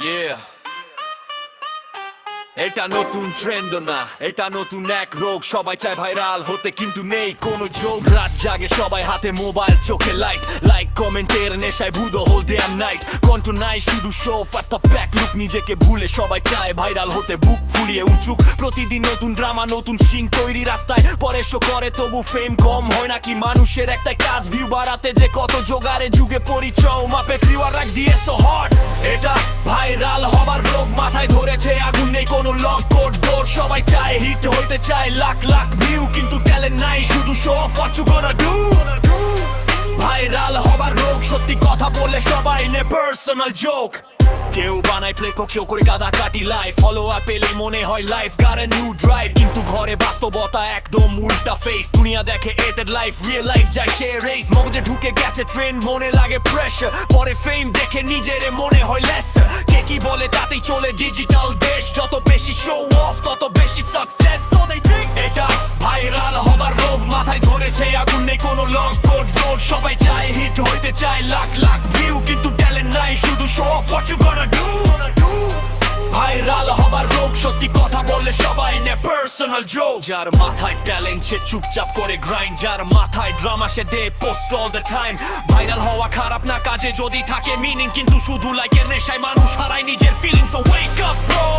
Yeah. এটা নতুন trend না, এটা নতুন এক রোগ। সবাই চায় ভাইরাল হতে, কিন্তু নেই কোনো যোগ। রাত জাগে সবাই হাতে মোবাইল চোখে লাইট লাইক কমেন্টের নেশায় ভুদ হোল আর নাইট কন্ঠ নাই, শুধু শো ফাটা প্যাক লুক নিজেকে ভুলে সবাই চায় ভাইরাল হতে, বুক ফুলিয়ে উঁচুক। প্রতিদিন নতুন ড্রামা নতুন সিং তৈরি রাস্তায়। পরে শো করে, তবু ফেম কম হয় নাকি? মানুষের একটা কাজ ভিউ বাড়াতে। যে কত জোগাড়ে, যুগে পরিচয় মাপে। প্রিয় রাখ দিয়ে সো হট এটা ভাইরাল ধরেছে আগুন নেই, কোনো লক কোড ডোর সবাই চায় হিট হইতে চায় লাখ লাখ ভিউ কিন্তু ট্যালেন্ট নাই, শুধু show off what you gonna do viral হবার রোগ, সত্যি কথা বলে সবাই নে পার্সোনাল জোক কেউ বানায় প্লে কেউ করে কাদা কাটি লাইফ ফলো পেলে মনে হয় লাইফ গার নিউ ড্রাইভ কিন্তু ঘরে বাস্তবতা একদম উল্টা ফেস দুনিয়া দেখে এটেড লাইফ রিয়েল লাইফ যায় সে রেস মগজে ঢুকে গেছে ট্রেন মনে লাগে প্রেশার পরে ফেম দেখে নিজের মনে হয় লেস কে বলে তাতেই চলে ডিজিটাল দেশ। যত বেশি শো অফ তত বেশি সাকসেস সো দে থিংক এটা ভাইরাল হবার রোগ। মাথায় ধরেছে আগুন, নেই কোনো লং কোড রোড সবাই চায় হিট হইতে চায় লাখ লাখ ভিউ কিন্তু ট্যালেন্ট নাই। শুধু show off what you gonna do viral হবার বলে সবাই নে পার্সোনাল জোক যার মাথায় ট্যালেন্ট সে চুপচাপ করে গ্রাইন্ড যার মাথায় drama say they post all the time viral হওয়া খারাপ না, কাজে যদি থাকে মিনিং কিন্তু শুধু লাইকের নেশায় মানুষ হারায় নিজের ফিলিংস ওয়েক আপ ব্রো